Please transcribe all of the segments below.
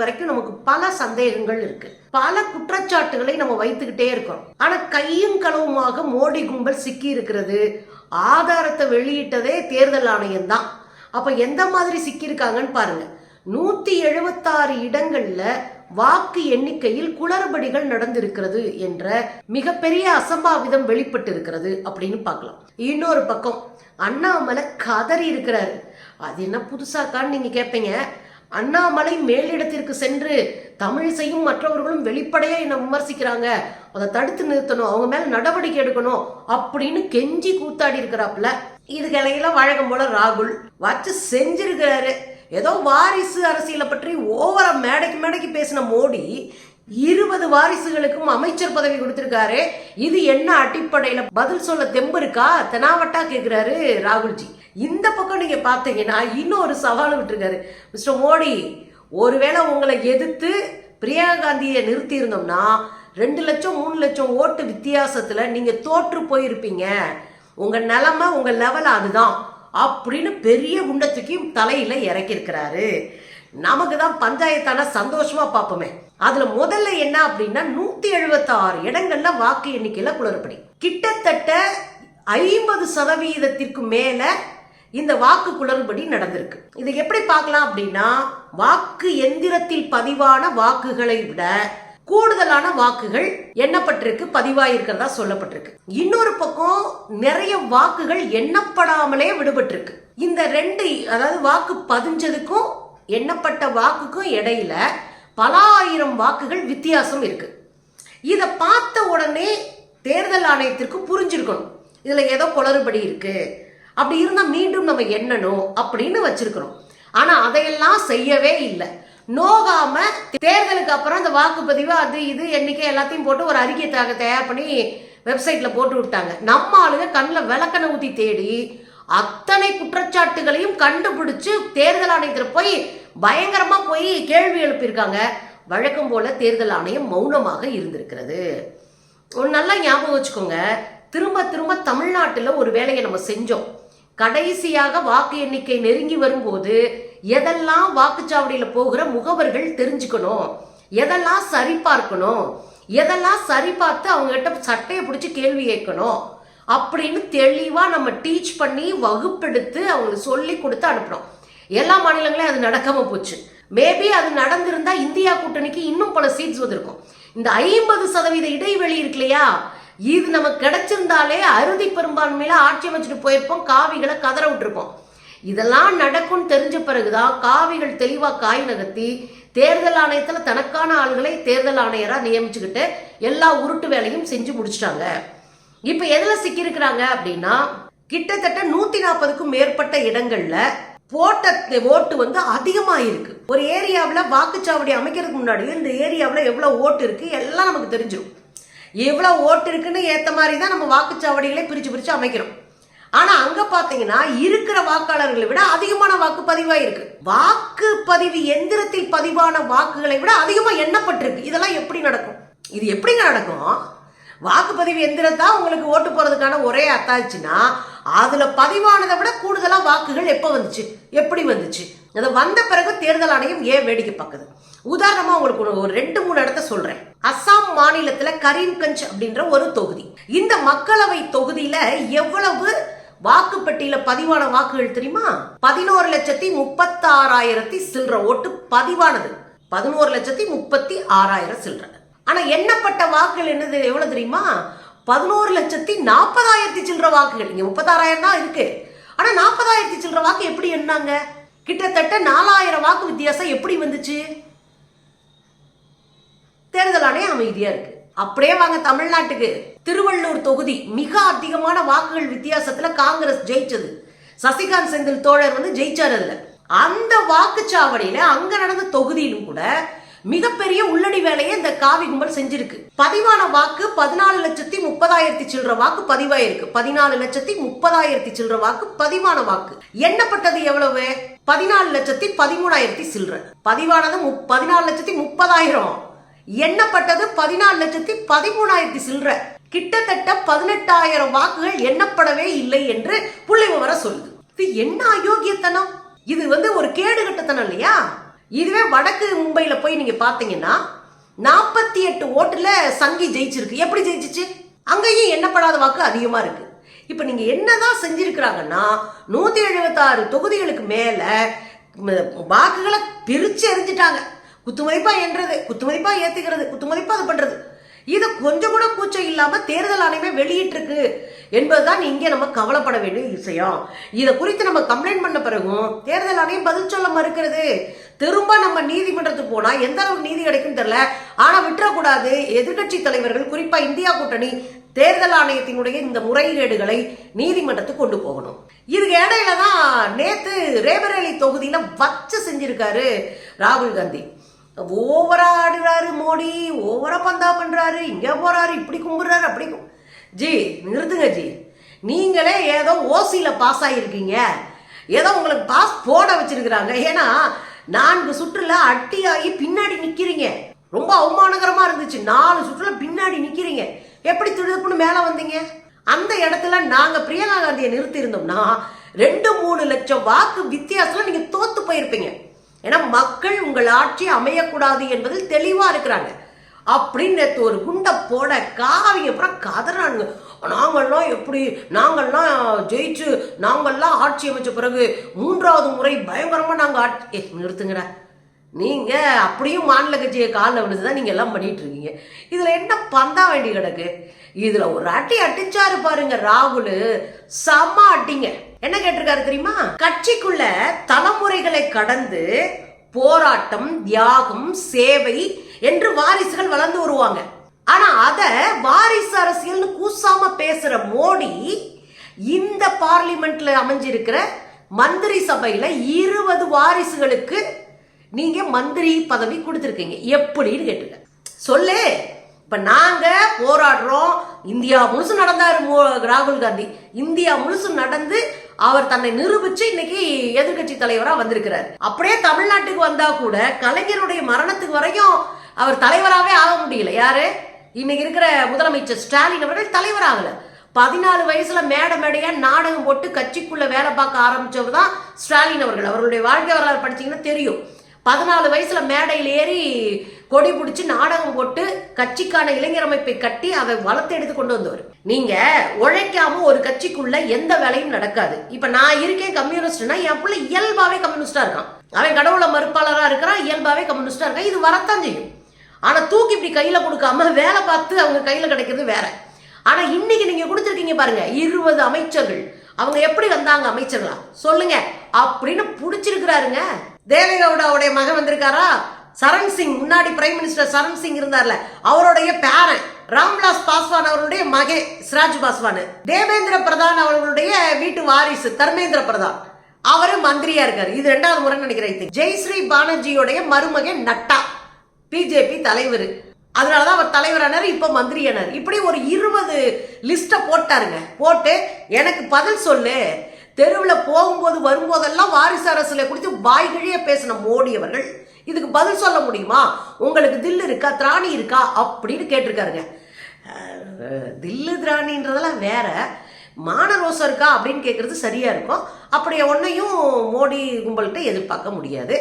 வரைக்கும் நமக்கு பல சந்தேகங்கள் இருக்கு. பல குற்றச்சாட்டுகளை நம்ம வைத்துக்கிட்டே இருக்கோம். ஆனா கையும் களவுமாக மோடி கும்பல் சிக்கி இருக்கிறது ஆதாரத்தை வெளியிட்டதே தேர்தல் ஆணையம் தான் அப்ப எந்த மாதிரி சிக்கியிருக்காங்கன்னு பாருங்க. நூத்தி எழுபத்தாறு இடங்கள்ல வாக்கு எண்ணிக்கையில் குளறுபடிகள் நடந்திருக்கிறது என்ற மிகப்பெரிய அசம்பாவிதம் வெளிப்பட்டு இருக்கிறது அப்படின்னு பார்க்கலாம். இன்னொரு பக்கம் அண்ணாமலை கதறி இருக்கிறாரு. அது என்ன புதுசாக்கான்னு நீங்க கேட்பீங்க அண்ணாமலை மேலிடத்திற்கு சென்று தமிழிசையும் மற்றவர்களும் வெளிப்படையாக என்ன விமர்சிக்கிறாங்க. அதை தடுத்து நிறுத்தணும் அவங்க மேல நடவடிக்கை எடுக்கணும் அப்படின்னு கெஞ்சி கூத்தாடி இருக்கிறாப்புல. இதுகளையெல்லாம் வழக்கம் போல ராகுல் வச்சு செஞ்சிருக்கிறாரு. ஏதோ வாரிசு அரசியலை பற்றி ஓவரா மேடைக்கு மேடைக்கு பேசின மோடி இருபது வாரிசுகளுக்கும் அமைச்சர் பதவி கொடுத்திருக்காரு. இது என்ன அடிப்படையில பதில் சொல்ல தெம்பு இருக்கா? தெனாவட்டா கேட்கிறாரு ராகுல்ஜி. இந்த பக்கம் நீங்கள் பார்த்தீங்கன்னா இன்னொரு சவால் விட்டுருக்காரு. மிஸ்டர் மோடி ஒருவேளை உங்களை எதிர்த்து பிரியா காந்தியை நிறுத்தியிருந்தோம்னா ரெண்டு லட்சம் மூணு லட்சம் ஓட்டு வித்தியாசத்தில் நீங்கள் தோற்று போயிருப்பீங்க. உங்கள் நிலமை உங்கள் லெவல் அதுதான் அப்படின்னு பெரிய குண்டை தலையில் இறக்கியிருக்கிறாரு. நமக்கு தான் பஞ்சாயத்தான சந்தோஷமாக பார்ப்போமே. அதில் முதல்ல என்ன அப்படின்னா நூற்றி எழுபத்தாறு இடங்களில் இடங்கள்ல வாக்கு எண்ணிக்கையில் குளறுபடி. கிட்டத்தட்ட ஐம்பது சதவீதத்திற்கு மேலே இந்த வாக்கு குளறுபடி நடந்திருக்கு. இதை எப்படி பார்க்கலாம் அப்படின்னா வாக்கு எந்திரத்தில் பதிவான வாக்குகளை விட கூடுதலான வாக்குகள் எண்ணப்பட்டிருக்கு பதிவாயிருக்கிறதா சொல்லப்பட்டிருக்கு. இன்னொரு பக்கம் நிறைய வாக்குகள் எண்ணப்படாமலே விடுபட்டிருக்கு. இந்த ரெண்டு அதாவது வாக்கு பதிஞ்சதுக்கும் எண்ணப்பட்ட வாக்குக்கும் இடையில பல ஆயிரம் வாக்குகள் வித்தியாசம் இருக்கு. இதை பார்த்த உடனே தேர்தல் ஆணையத்திற்கு புரிஞ்சிருக்கணும். இதுல ஏதோ குளறுபடி இருக்கு. அப்படி இருந்தால் மீண்டும் நம்ம எண்ணணும் அப்படின்னு வச்சிருக்கிறோம். ஆனால் அதையெல்லாம் செய்யவே இல்லை. நோகாம தேர்தலுக்கு அப்புறம் அந்த வாக்குப்பதிவு அது இது எண்ணிக்கை எல்லாத்தையும் போட்டு ஒரு அறிக்கை தாக தயார் பண்ணி வெப்சைட்ல போட்டு விட்டாங்க. நம்ம ஆளுங்க கண்ணில் விளக்கணை ஊற்றி தேடி அத்தனை குற்றச்சாட்டுகளையும் கண்டுபிடிச்சு தேர்தல் ஆணையத்தில் போய் பயங்கரமா போய் கேள்வி எழுப்பியிருக்காங்க. வழக்கம் போல தேர்தல் ஆணையம் மௌனமாக இருந்திருக்கிறது. ஒரு நல்லா ஞாபகம் வச்சுக்கோங்க. திரும்ப திரும்ப தமிழ்நாட்டில் ஒரு வேலையை நம்ம செஞ்சோம். கடைசியாக வாக்கு எண்ணிக்கை நெருங்கி வரும்போது எதெல்லாம் வாக்குச்சாவடியில் போகிற முகவர்கள் தெரிஞ்சுக்கணும் எதெல்லாம் சரி பார்க்கணும் எதெல்லாம் சரி பார்த்து அவங்ககிட்ட சட்டையை பிடிச்சி கேள்வி கேட்கணும் அப்படின்னு தெளிவாக நம்ம டீச் பண்ணி வகுப்பெடுத்து அவங்களுக்கு சொல்லி கொடுத்து அனுப்புகிறோம் எல்லா மாநிலங்களையும் அது நடக்காமல் போச்சு. மேபி அது நடந்திருந்தா இந்தியா கூட்டணிக்கு இன்னும் பல சீட்ஸ் வந்திருக்கும். இந்த ஐம்பது சதவீத இடைவெளி இருக்கு இல்லையா? இது நமக்கு கிடைச்சிருந்தாலே அறுதி பெரும்பான்மையில ஆட்சி அமைச்சிட்டு போயிருப்போம் காவிகளை கதற விட்டுருப்போம். இதெல்லாம் நடக்கும்னு தெரிஞ்ச பிறகுதான் காவிகள் தெளிவாக காய் நகர்த்தி தேர்தல் ஆணையத்தில் தனக்கான ஆள்களை தேர்தல் ஆணையராக நியமிச்சுக்கிட்டு எல்லா உருட்டு வேலையும் செஞ்சு முடிச்சிட்டாங்க. இப்போ எதில் சிக்கியிருக்கிறாங்க அப்படின்னா கிட்டத்தட்ட நூற்றி நாற்பதுக்கும் மேற்பட்ட இடங்களில் போட்ட ஓட்டு வந்து அதிகமாக இருக்கு ஒரு ஏரியாவில் வாக்குச்சாவடி அமைக்கிறதுக்கு முன்னாடி இந்த ஏரியாவில் எவ்வளோ ஓட்டு இருக்கு எல்லாம் நமக்கு தெரிஞ்சிடும் எவ்வளோ ஓட்டு இருக்குன்னு ஏற்ற மாதிரி தான் நம்ம வாக்குச்சாவடிகளை பிரித்து பிரித்து அமைக்கிறோம். ஆனால் அங்கே பார்த்தீங்கன்னா இருக்கிற வாக்காளர்களை விட அதிகமான வாக்கு பதிவாயிருக்கு வாக்குப்பதிவு எந்திரத்தில் பதிவான வாக்குகளை விட அதிகமாக எண்ணப்பட்டிருக்கு. இதெல்லாம் எப்படி நடக்கும்? இது எப்படிங்க நடக்கும்? வாக்குப்பதிவு எந்திரம் தான் உங்களுக்கு ஓட்டு போகிறதுக்கான ஒரே அத்தாச்சுன்னா அதில் பதிவானதை விட கூடுதலாக வாக்குகள் எப்போ வந்துச்சு? எப்படி வந்துச்சு? அது வந்த பிறகு தேர்தல் ஆணையம் ஏன் வேடிக்கை பார்க்குது? உதாரணமாக உங்களுக்கு ஒரு- ஒரு ரெண்டு மூணு இடத்த சொல்கிறேன் அசாம் மாநிலத்துல கரீம்கஞ்ச் அப்படின்ற ஒரு தொகுதி. இந்த மக்களவை தொகுதியில எவ்வளவு வாக்குப்பட்டியில பதிவான வாக்குகள் தெரியுமா? பதினோரு லட்சத்தி முப்பத்தாறாயிரத்தி சில்லற ஓட்டு பதிவானது. பதினோரு லட்சத்தி முப்பத்தி ஆறாயிரம் சில்லற. ஆனா எண்ணப்பட்ட வாக்குகள் என்னது? எவ்வளவு தெரியுமா? பதினோரு லட்சத்தி நாற்பதாயிரத்தி சில்லற வாக்குகள். இங்க முப்பத்தாறாயிரம் தான் இருக்கு. ஆனா நாற்பதாயிரத்தி சில்லற வாக்கு எப்படி எண்ணாங்க கிட்டத்தட்ட நாலாயிரம் வாக்கு வித்தியாசம் எப்படி வந்துச்சு? தேர்தல் ஆணையம் அமைதியா இருக்கு. அப்படியே வாங்க தமிழ்நாட்டுக்கு. திருவள்ளூர் தொகுதி மிக அதிகமான வாக்குகள் வித்தியாசத்துல காங்கிரஸ் ஜெயிச்சது. சசிகாந்த் செந்தில் தோழர் வந்து ஜெயிச்சார் அதுல. அந்த வாக்குச்சாவடியில அங்க நடந்த தொகுதியிலும் கூட மிகப்பெரிய உள்ளடி வேலையை இந்த காவி கும்பல் செஞ்சிருக்கு. பதிவான வாக்கு பதினாலு லட்சத்தி முப்பதாயிரத்தி சில்லற வாக்கு பதிவாயிருக்கு. பதினாலு லட்சத்தி முப்பதாயிரத்தி சில்லற வாக்கு பதிவான வாக்கு. எண்ணப்பட்டது எவ்வளவு? பதினாலு லட்சத்தி பதிமூணாயிரத்தி சில்லற. பதிவானது பதினாலு லட்சத்தி முப்பதாயிரம். எண்ணப்பட்டது பதினாலு லட்சத்தி பதிமூணாயிரத்தி சில்லற. கிட்டத்தட்ட பதினெட்டாயிரம் வாக்குகள் எண்ணப்படவே இல்லை என்று புள்ளி விவரம் சொல்லுது. இது என்ன அயோக்கியத்தனம்? இது வந்து ஒரு கேடுகட்டத்தனம் இல்லையா? இதுவே வடக்கு மும்பையில போய் நீங்க பாத்தீங்கன்னா நாற்பத்தி எட்டு ஓட்டுல சங்கி ஜெயிச்சிருக்கு. எப்படி ஜெயிச்சிச்சு? அங்கேயும் எண்ணப்படாத வாக்கு அதிகமா இருக்கு. இப்ப நீங்க என்னதான் செஞ்சிருக்கிறாங்கன்னா நூத்தி எழுபத்தாறு தொகுதிகளுக்கு மேல வாக்குகளை பிரிச்சு எரிஞ்சிட்டாங்க குத்துமதிப்பா என்றது குத்துமதிப்பா ஏத்துக்கிறது குத்துமதிப்பா அது பண்றது. இது கொஞ்சம் கூட கூச்சம் இல்லாம தேர்தல் ஆணையமே வெளியிட்டிருக்கு என்பதுதான் இங்கே நம்ம கவலைப்பட வேண்டிய விஷயம். இதை குறித்து நம்ம கம்ப்ளைண்ட் பண்ண பிறகும் தேர்தல் ஆணையம் பதில் சொல்ல மறுக்கிறது. திரும்ப நம்ம நீதிமன்றத்துக்கு போனா எந்த அளவுக்கு நீதி கிடைக்கும் தெரியல. ஆனா விட்டுறக்கூடாது. எதிர்க்கட்சி தலைவர்கள் குறிப்பா இந்தியா கூட்டணி தேர்தல் ஆணையத்தினுடைய இந்த முறையீடுகளை நீதிமன்றத்துக்கு கொண்டு போகணும். இதுக்கு இடையில தான் நேத்து ரேபரேலி தொகுதியில வச்சு செஞ்சிருக்காரு ராகுல் காந்தி. ஓவரா ஆடுறாரு மோடி ஓவரா பந்தா பண்றாரு இங்க போறாரு இப்படி கும்பிடுறாரு அப்படி ஜி நிறுத்துங்க ஜி. நீங்களே ஏதோ ஓசியில பாஸ் ஆகியிருக்கீங்க ஏதோ உங்களுக்கு பாஸ் போட வச்சிருக்கிறாங்க. ஏன்னா நான்கு சுற்றுல அட்டி ஆகி பின்னாடி நிக்கிறீங்க. ரொம்ப அவமானகரமா இருந்துச்சு. நாலு சுற்றுல பின்னாடி நிக்கிறீங்க. எப்படி திடுப்புன்னு மேல வந்தீங்க? அந்த இடத்துல நாங்க பிரியங்கா காந்தியை நிறுத்தி இருந்தோம்னா ரெண்டு மூணு லட்சம் வாக்கு வித்தியாசத்துல நீங்க தோத்து போயிருப்பீங்க. ஏன்னா மக்கள் உங்கள் ஆட்சி அமையக்கூடாது என்பதில் தெளிவாக இருக்கிறாங்க. அப்படின்னு நேற்று ஒரு குண்டை போட காவிங்க அப்புறம் கதறானுங்க. நாங்கள்லாம் எப்படி நாங்கள்லாம் ஜெயிச்சு நாங்கள்லாம் ஆட்சி அமைச்ச பிறகு மூன்றாவது முறை பயங்கரமாக நாங்கள் ஆட்சி ஏ நிறுத்துங்கடா. அப்படியும் மாநில கட்சியை காலில் விழுந்துதான் நீங்கள் எல்லாம் பண்ணிகிட்ருக்கீங்க இருக்கீங்க. என்ன பந்தா வேண்டி கிடக்கு? இதுல ஒரு அட்டி அட்டிச்சாரு பாருங்க ராகுல். சம அட்டிங்க என்ன கேட்டிருக்காரு தெரியுமா? கட்சிக்குள்ள தலைமுறைகளை கடந்து போராட்டம் தியாகம் சேவை என்று வாரிசுகள் வளர்ந்து வருவாங்க. ஆனா அத வாரிசு அரசியல்னு கூசாம பேசுற மோடி இந்த பார்லிமெண்ட்ல அமைஞ்சிருக்கிற மந்திரி சபையில இருபது வாரிசுகளுக்கு நீங்க மந்திரி பதவி கொடுத்துருக்கீங்க. எப்படின்னு கேட்டுக்க சொல்லு. இப்ப நாங்க போராடுறோம். இந்தியா முழுசு நடந்தாரு ராகுல் காந்தி. இந்தியா முழுசு நடந்து அவர் தன்னை நிரூபிச்சு இன்னைக்கு எதிர்க்கட்சி தலைவரா வந்திருக்கிறார். அப்படியே தமிழ்நாட்டுக்கு வந்தா கூட கலைஞருடைய மரணத்துக்கு வரையும் அவர் தலைவராகவே ஆக முடியல. யாரு? இன்னைக்கு இருக்கிற முதலமைச்சர் ஸ்டாலின் அவர்கள் தலைவராகல. பதினாலு வயசுல மேடை மேடையா நாடகம் போட்டு கட்சிக்குள்ள வேலை பார்க்க ஆரம்பிச்சவர் தான் ஸ்டாலின் அவர்கள். அவர்களுடைய வாழ்க்கை வரலாறு படிச்சீங்கன்னா தெரியும். பதினாலு வயசுல மேடையில் ஏறி கொடி பிடிச்சி நாடகம் போட்டு கட்சிக்கான இளைஞர் அமைப்பை கட்டி அதை வளர்த்து எடுத்து கொண்டு வந்தவர். நீங்க உழைக்காம ஒரு கட்சிக்குள்ள எந்த வேலையும் நடக்காது. இப்ப நான் இருக்கேன் கம்யூனிஸ்ட்னா என் பிள்ளை இயல்பாவே கம்யூனிஸ்டா இருக்கான். அவன் கடவுளை மறுப்பாளரா இருக்கிறான் இயல்பாவே கம்யூனிஸ்டா இருக்கான். இது வரத்தான் செய்யும். ஆனா தூக்கி இப்படி கையில கொடுக்காம வேலை பார்த்து அவங்க கையில கிடைக்கிறது வேற. ஆனா இன்னைக்கு நீங்க கொடுத்துருக்கீங்க பாருங்க இருபது அமைச்சர்கள். அவங்க எப்படி வந்தாங்க அமைச்சர்களா? சொல்லுங்க. அப்படின்னு பிடிச்சிருக்கிறாருங்க. தேவேகவுடாவுடைய மகன் வந்திருக்காரா? சரண் சிங். முன்னாடி பிரைம் மினிஸ்டர் சரண் சிங் இருந்தார்ல. அவருடைய பேரன் ராம்விலாஸ் பாஸ்வான் அவருடைய மகே சிராஜ் பாஸ்வான். தேவேந்திர பிரதான் அவர்களுடைய வீட்டு வாரிசு தர்மேந்திர பிரதான். அவரு மந்திரியா இருக்காரு. இது ரெண்டாவது முறை நினைக்கிறேன். ஜெய்ஸ்ரீ பானர்ஜியோடைய மருமகன் நட்டா. பிஜேபி தலைவர். அதனாலதான் அவர் தலைவரானார் இப்ப மந்திரியானார். இப்படி ஒரு இருபது லிஸ்ட போட்டாருங்க. போட்டு எனக்கு பதில் சொல்லு. தெருவில் போகும்போது வரும்போதெல்லாம் வாரிசு அரசுல குறித்து வாய்கிழிய பேசின மோடி அவர்கள் இதுக்கு பதில் சொல்ல முடியுமா? உங்களுக்கு தில் இருக்கா திராணி இருக்கா? அப்படின்னு கேட்டிருக்காருங்க. தில்லு திராணின்றதெல்லாம் வேற. மான ரோசம் இருக்கா அப்படின்னு கேட்குறது சரியாக இருக்கும். அப்படி ஒன்றையும் மோடி கும்பல்கிட்ட எதிர்பார்க்க முடியாது.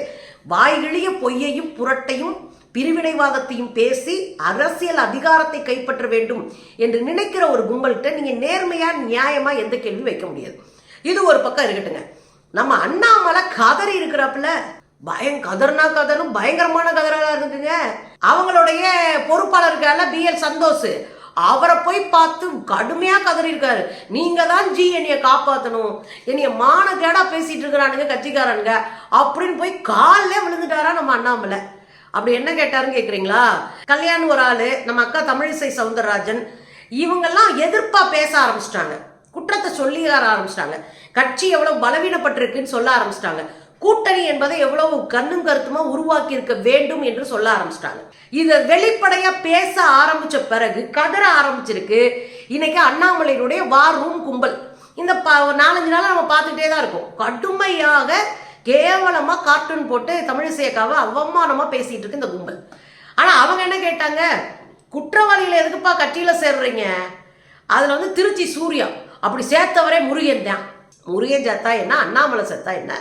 வாய்கிழிய பொய்யையும் புரட்டையும் பிரிவினைவாதத்தையும் பேசி அரசியல் அதிகாரத்தை கைப்பற்ற வேண்டும் என்று நினைக்கிற ஒரு கும்பல்கிட்ட நீங்கள் நேர்மையாக நியாயமாக எந்த கேள்வி வைக்க முடியாது. இது ஒரு பக்கம் இருக்கட்டுங்க. நம்ம அண்ணாமலை கதறி இருக்கிறாப்புல பயம் கதர்னா கதரும் பயங்கரமான கதறாக இருக்குங்க அவங்களுடைய பொறுப்பாளர் இருக்கால பி. எல். சந்தோஷ். அவரை போய் பார்த்து கடுமையாக கதறியிருக்காரு நீங்கள் தான் ஜி என்னைய காப்பாற்றணும் என்னைய மானக்கேடாக பேசிகிட்டு இருக்கிறானுங்க கட்சிக்காரனுங்க. அப்படின்னு போய் காலில் விழுந்துட்டாரா நம்ம அண்ணாமலை. அப்படி என்ன கேட்டாருன்னு கேட்குறீங்களா கல்யாணம் ஒரு ஆள் நம்ம அக்கா தமிழிசை சவுந்தரராஜன். இவங்கெல்லாம் எதிர்ப்பாக பேச ஆரம்பிச்சிட்டாங்க. குற்றத்தை சொல்லி ஆரம்பிச்சிட்டாங்க. கட்சி எவ்வளவு பலவீனப்பட்டிருக்குன்னு சொல்ல ஆரம்பிச்சிட்டாங்க. கூட்டணி என்பதை எவ்வளவு கண்ணும் கருத்துமா உருவாக்கி இருக்க வேண்டும் என்று சொல்ல ஆரம்பிச்சிட்டாங்க. இதை வெளிப்படையா பேச ஆரம்பிச்ச பிறகு கதற ஆரம்பிச்சிருக்கு. இன்னைக்கு அண்ணாமலையினுடைய வார் ரூம் கும்பல். இந்த நாலஞ்சு நாள் நம்ம பார்த்துக்கிட்டே தான் இருக்கோம். கடுமையாக கேவலமா கார்ட்டூன் போட்டு தமிழிசையக்காவை அவமானமா பேசிட்டு இருக்கு இந்த கும்பல். ஆனா அவங்க என்ன கேட்டாங்க? குற்றவாளிகளை எதுக்குப்பா கட்சியில சேர்றீங்க? அதுல வந்து திருச்சி சூர்யா. அப்படி சேர்த்தவரே முருகன் தான். முருகன் செத்தா என்ன? அண்ணாமலை செத்தா என்ன?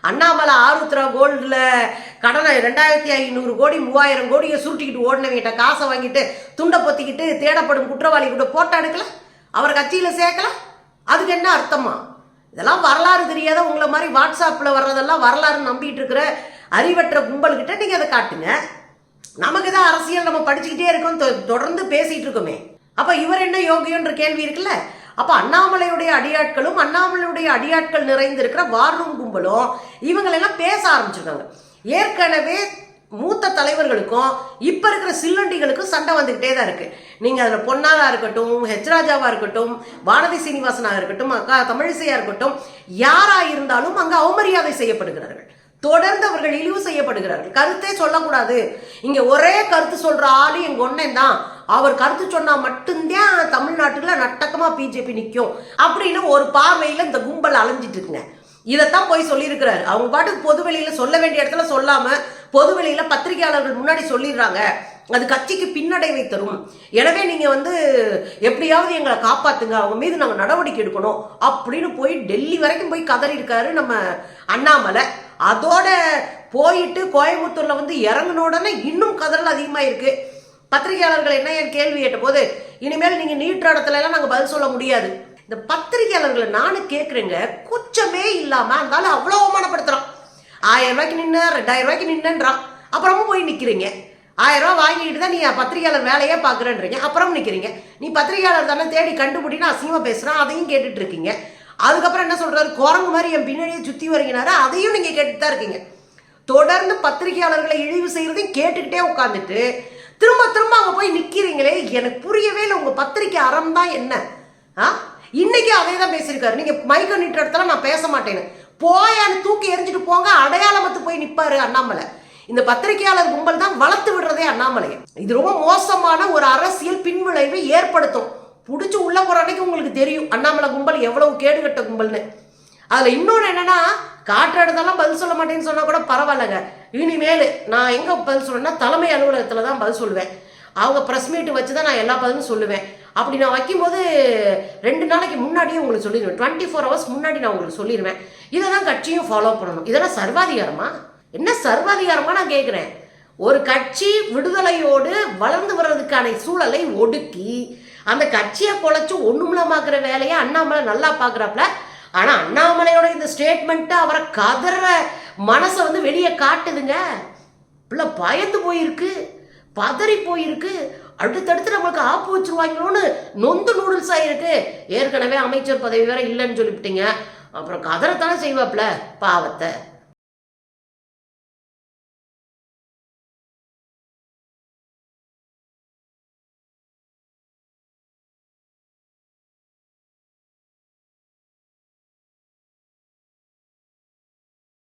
அண்ணாமலை ஆருத்ரா கோல்டில் கடனை ரெண்டாயிரத்தி ஐநூறு கோடி மூவாயிரம் கோடியை சுருட்டிக்கிட்டு ஓடினவங்கிட்ட காசை வாங்கிட்டு துண்டை பொத்திக்கிட்டு தேடப்படும் குற்றவாளி கூட போட்டோ எடுக்கல? அவர் கட்சியில் சேர்க்கல? அதுக்கு என்ன அர்த்தமா? இதெல்லாம் வரலாறு தெரியாத உங்களை மாதிரி வாட்ஸ்அப்பில் வர்றதெல்லாம் வரலாறு நம்பிட்டு இருக்கிற அறிவற்ற கும்பல்கிட்ட நீங்கள் அதை காட்டுங்க. நமக்கு தான் அரசியல் நம்ம படிச்சுக்கிட்டே இருக்கோம் தொ- தொடர்ந்து பேசிகிட்டு இருக்கோமே. அப்போ இவர் என்ன யோகியன்ற கேள்வி இருக்குல்ல? அப்போ அண்ணாமலையுடைய அடியாட்களும் அண்ணாமலையுடைய அடியாட்கள் நிறைந்திருக்கிற வார்ரூம் கும்பலும் இவங்களெல்லாம் பேச ஆரம்பிச்சிருக்காங்க. ஏற்கனவே மூத்த தலைவர்களுக்கும் இப்போ இருக்கிற சில்லண்டிகளுக்கும் சண்டை வந்துக்கிட்டே தான் இருக்குது நீங்கள் அதில் பொன்னாராக இருக்கட்டும் ஹெச் ராஜாவாக இருக்கட்டும் வானதி சீனிவாசனாக இருக்கட்டும் அக்கா தமிழிசையாக இருக்கட்டும் யாராக இருந்தாலும் அங்கே அவமரியாதை செய்யப்படுகிறார்கள். தொடர்ந்து அவர்கள் இழிவு செய்யப்படுகிறார்கள். கருத்தே சொல்லக்கூடாது. இங்க ஒரே கருத்து சொல்ற ஆளு எங்க ஒன்னேன் தான். அவர் கருத்து சொன்னா மட்டும்தான் தமிழ்நாட்டுல நட்டக்கமா பிஜேபி நிற்கும் அப்படின்னு ஒரு பார்வையில இந்த கும்பல் அலைஞ்சிட்டு இருக்குங்க. இதைத்தான் போய் சொல்லியிருக்கிறாரு. அவங்க பாட்டுக்கு பொதுவெளியில் சொல்ல வேண்டிய இடத்துல சொல்லாம பொதுவெளியில் பத்திரிகையாளர்கள் முன்னாடி சொல்லிடுறாங்க. அது கட்சிக்கு பின்னடைவை தரும். எனவே நீங்க வந்து எப்படியாவது எங்களை காப்பாத்துங்க. அவங்க மீது நாங்க நடவடிக்கை எடுக்கணும் அப்படின்னு போய் டெல்லி வரைக்கும் போய் கதறி இருக்காரு நம்ம அண்ணாமலை. அதோட போயிட்டு கோயம்புத்தூர்ல வந்து இறங்கின உடனே இன்னும் கதறல் அதிகமா இருக்கு பத்திரிகையாளர்கள் என்ன என் கேள்வி கேட்ட போது இனிமேல் நீங்க நீட்டுற இடத்துல எல்லாம் நாங்க பதில் சொல்ல முடியாது. இந்த பத்திரிகையாளர்களை நானும் கேட்குறேங்க குச்சமே இல்லாமல் இருந்தாலும் அவ்வளோ அவமானப்படுத்துகிறான் ஆயிரம் ரூபாய்க்கு நின்று ரெண்டாயிரம் ரூபாய்க்கு நின்றுன்றான் அப்புறமும் போய் நிற்கிறீங்க ஆயிரம் ரூபா வாங்கிட்டு தான் நீ பத்திரிகையாளர் வேலையே பார்க்குறேன்றீங்க. அப்புறம் நிற்கிறீங்க நீ பத்திரிகையாளர் தானே தேடி கண்டுபிடின்னு அசிங்கமாக பேசுகிறான் அதையும் கேட்டுட்டு இருக்கீங்க. அதுக்கப்புறம் என்ன சொல்கிறாரு குரங்கு மாதிரி என் பின்னாடியே சுற்றி வருகிறாரு. அதையும் நீங்கள் கேட்டுட்டு தான் இருக்கீங்க. தொடர்ந்து பத்திரிகையாளர்களை இழிவு செய்கிறதையும் கேட்டுக்கிட்டே உட்காந்துட்டு திரும்ப திரும்ப அங்கே போய் நிற்கிறீங்களே எனக்கு புரியவே இல்லை. உங்கள் பத்திரிக்கை அறம் தான் என்ன? ஆ? இன்னைக்கு அதே தான் பேசியிருக்காரு. நீங்க மைக்க நிட்ட இடத்துல நான் பேச மாட்டேன்னு. போயான்னு தூக்கி எரிஞ்சிட்டு போங்க அடையாளமத்து போய் நிப்பாரு அண்ணாமலை. இந்த பத்திரிகையாளர் கும்பல் தான் வளர்த்து விடுறதே அண்ணாமலை. இது ரொம்ப மோசமான ஒரு அரசியல் பின்விளைவை ஏற்படுத்தும். பிடிச்சி உள்ள போற அன்னைக்கு உங்களுக்கு தெரியும் அண்ணாமலை கும்பல் எவ்வளவு கேடுகட்ட கும்பல்னு. அதுல இன்னொன்று என்னன்னா காற்று பதில் சொல்ல மாட்டேன்னு சொன்னா கூட பரவாயில்லைங்க. இனிமேல் நான் எங்க பதில் சொல்லுவேன்னா தலைமை அலுவலகத்துல தான் பதில் சொல்லுவேன். அவங்க ப்ரெஸ் மீட் வச்சு தான் நான் எல்லா பதிலும் சொல்லுவேன். அப்படி நான் வைக்கும்போது ரெண்டு நாளைக்கு முன்னாடியே உங்களுக்கு சொல்லிடுவேன். டுவெண்ட்டி ஃபோர் ஹவர்ஸ் முன்னாடி நான் உங்களுக்கு சொல்லிடுவேன். இதை தான் கட்சியும் ஃபாலோ பண்ணணும். இதெல்லாம் சர்வாதிகாரமா? என்ன சர்வாதிகாரமா நான் கேட்குறேன் ஒரு கட்சி விடுதலையோடு வளர்ந்து வர்றதுக்கான சூழலை ஒடுக்கி அந்த கட்சியை பொழைச்சி ஒண்ணுமில்லமாக்குற வேலையை அண்ணாமலை நல்லா பார்க்குறாப்புல. ஆனா அண்ணாமலையோட இந்த ஸ்டேட்மெண்ட்டை அவரை கதற மனசை வந்து வெளியே காட்டுதுங்க. பிள்ளை பயந்து போயிருக்கு பதறி போயிருக்கு. அடுத்தடுத்து நமக்கு ஆப்பு வச்சிருவாங்களோன்னு நொந்து நூடுல்ஸ் இருக்கு. ஏற்கனவே அமைச்சர் பதவி வேற இல்லைன்னு சொல்லிவிட்டீங்க. அப்புறம் கதறத்தானே செய்வாப்ல? பாவத்தை.